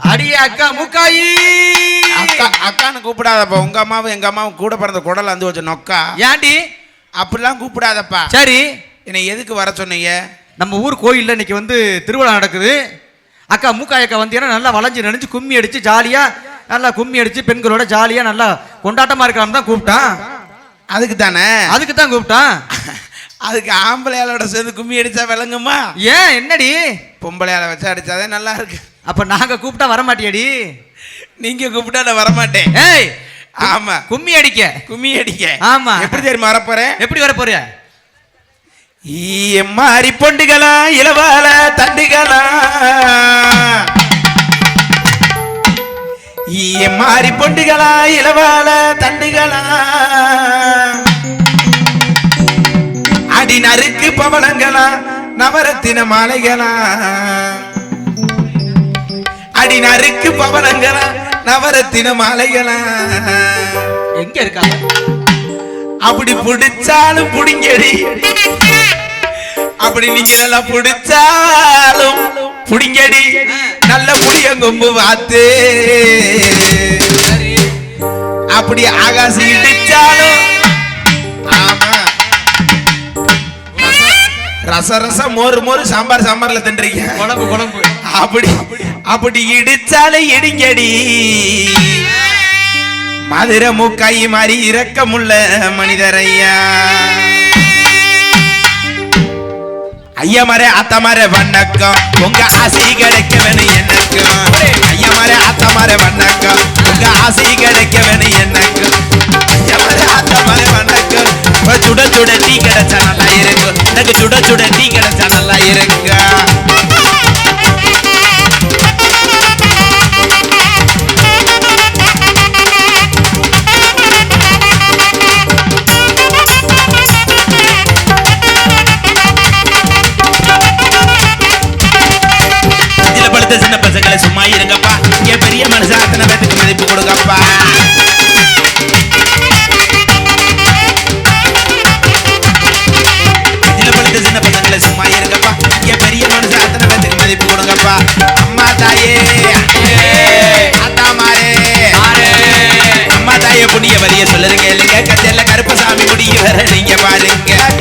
அடியே அக்கா முக்காயி. அக்கா அக்கான்னு கூப்பிடாதப்பா. உங்க அம்மாவும் எங்க அம்மாவும் கூட பிறந்த குடல வந்து வச்ச நொக்கா. ஏண்டி? அப்படிலாம் கூப்பிடாதப்பா. சரி. என்னை எதுக்கு வர சொன்னீங்க? நம்ம ஊர் கோயில்ல இன்னைக்கு வந்து திருவிழா நடக்குது. அக்கா மூக்காய் அக்கா வந்தீங்கன்னா நல்லா வளைஞ்சு நனைஞ்சு கும்மி அடிச்சு ஜாலியா நல்லா கும்மி அடிச்சு பெண்களோட ஜாலியா நல்லா கொண்டாட்டமா இருக்கலாம்னு தான் கூப்பிட்டான். அதுக்கு தானே? அதுக்கு தான் கூப்பிட்டான். அதுக்கு ஆம்பளையாளோட சேர்ந்து கும்மி அடிச்சா விளங்குமா? ஏன் என்னடி? பொம்பளையால வச்சு அடிச்சாதே நல்லா இருக்கு. அப்ப நாங்க கூப்பிட்டா வர மாட்டியாடி நீங்க கூப்பிட்டா நான் வரமாட்டேன். ஏய் ஆமா. கும்மி அடிக்க. கும்மி அடிக்க. ஆமா. எப்படி தெரியுமா வரப்போறேன் எப்படி வர போறிய மாறி பொண்டுகளா இளவால தண்டுகளா? மாறி பொண்டுகளா இளவால தண்டுகளா? பவளங்களா நவரத்தின மாலைகளா? அடி நறுக்கு பவளங்களா நவரத்தின மாலைகளா? எங்க இருக்காங்க அப்படி புடிச்சாலும் புடிங்கடி. அப்படி நீங்க நல்லா புடிச்சாலும் புடிங்கடி. நல்ல புளியங்கொம்பு வாத்து. அப்படி ஆகாசி இடிச்சாலும் ரச ரச மோர் மோர் சாம்பார் சாம்பார்ல தின்றீங்க. குழம்பு குழம்பு. அப்படி அப்படி இடிச்சாலே இடிங்கடி. மதுரை மூக்காய் மாதிரி இரக்கமுள்ள மனிதரையா. ஐயா மரே அத்த மரே வணக்கம். உங்க ஆசை கிடைக்க வேணும் எனக்கும் ஐயா மரே அத்த மரே வணக்கம். உங்க ஆசை கிடைக்க டீ இருங்க. நல்லா சின்ன பசங்களை சும்மா இருங்கப்பா. இங்க பெரிய மனுஷன் அத்தனை பேத்துக்கு மதிப்பு கொடுங்கப்பா. கருப்பசாமி முடிய வர நீங்க பாருங்க.